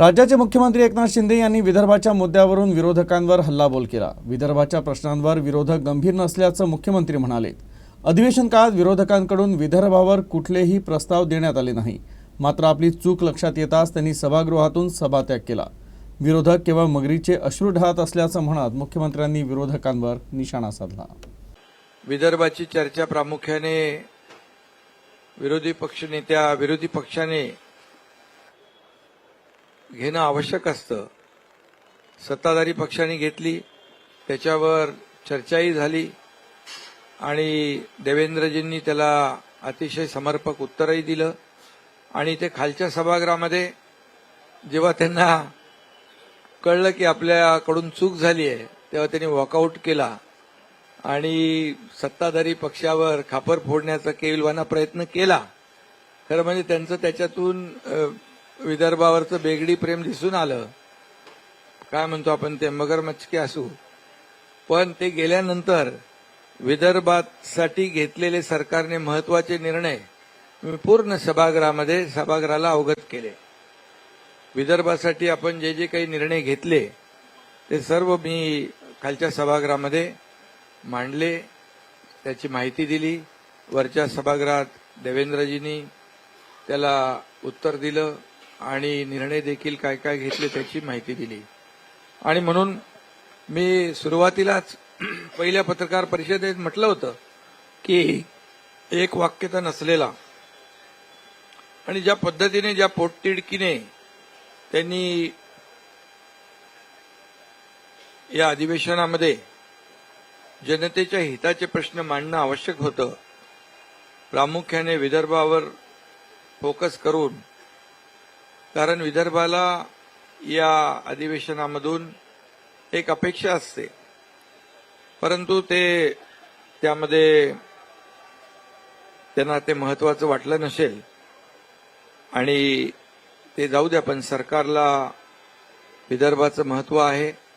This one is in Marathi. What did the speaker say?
राज्याचे मुख्यमंत्री एकनाथ शिंदे यांनी विदर्भाच्या मुद्द्यावरून विरोधकांवर हल्लाबोल केला. विदर्भाच्या प्रश्नांवर विरोधक गंभीर नसल्याचं मुख्यमंत्री म्हणाले. अधिवेशन काळात विरोधकांकडून विदर्भावर कुठलेही प्रस्ताव देण्यात आले नाही. मात्र आपली चूक लक्षात येताच त्यांनी सभागृहातून सभात्याग केला. विरोधक केवळ मगरीचे अश्रू ढाळत असल्याचं म्हणत मुख्यमंत्र्यांनी विरोधकांवर निशाणा साधला. विदर्भाची चर्चा प्रामुख्याने विरोधी पक्षनेत्या विरोधी पक्षाने घेणं आवश्यक असतं. सत्ताधारी पक्षाने घेतली त्याच्यावर चर्चाही झाली आणि देवेंद्रजींनी त्याला अतिशय समर्पक उत्तरही दिलं आणि ते खालच्या सभागृहामध्ये जेव्हा त्यांना कळलं की आपल्याकडून चूक झाली आहे तेव्हा त्यांनी वॉकआउट केला आणि सत्ताधारी पक्षावर खापर फोडण्याचा केविलवाना प्रयत्न केला. खरं म्हणजे त्यांचं त्याच्यातून विदर्भावरचं बेगडी प्रेम दिसून आलं. काय म्हणतो आपण ते? मगरमच्छके असू. पण ते गेल्यानंतर विदर्भासाठी घेतलेले सरकारने महत्त्वाचे निर्णय मी पूर्ण सभागृहामध्ये सभागृहाला अवगत केले. विदर्भासाठी आपण जे जे काही निर्णय घेतले ते सर्व मी खालच्या सभागृहामध्ये मांडले त्याची माहिती दिली. वरच्या सभागृहात देवेंद्रजींनी त्याला उत्तर दिलं. आणि निर्णय देखील काय काय घेतले त्याची माहिती दिली. आणि म्हणून मी सुरुवातीलाच पहिल्या पत्रकार परिषदेत म्हटलं होतं की एक वाक्यता नसलेला. आणि ज्या पद्धतीने ज्या पोटतिडकीने त्यांनी या अधिवेशनामध्ये जनतेच्या हिताचे प्रश्न मांडणं आवश्यक होतं प्रामुख्याने विदर्भावर फोकस करून कारण विदर्भाला या अधिवेशनामधून एक अपेक्षा असते. परंतु ते त्यामध्ये त्यांना ते महत्वाचं वाटलं नसेल आणि ते जाऊ द्या पण सरकारला विदर्भाचं महत्त्व आहे.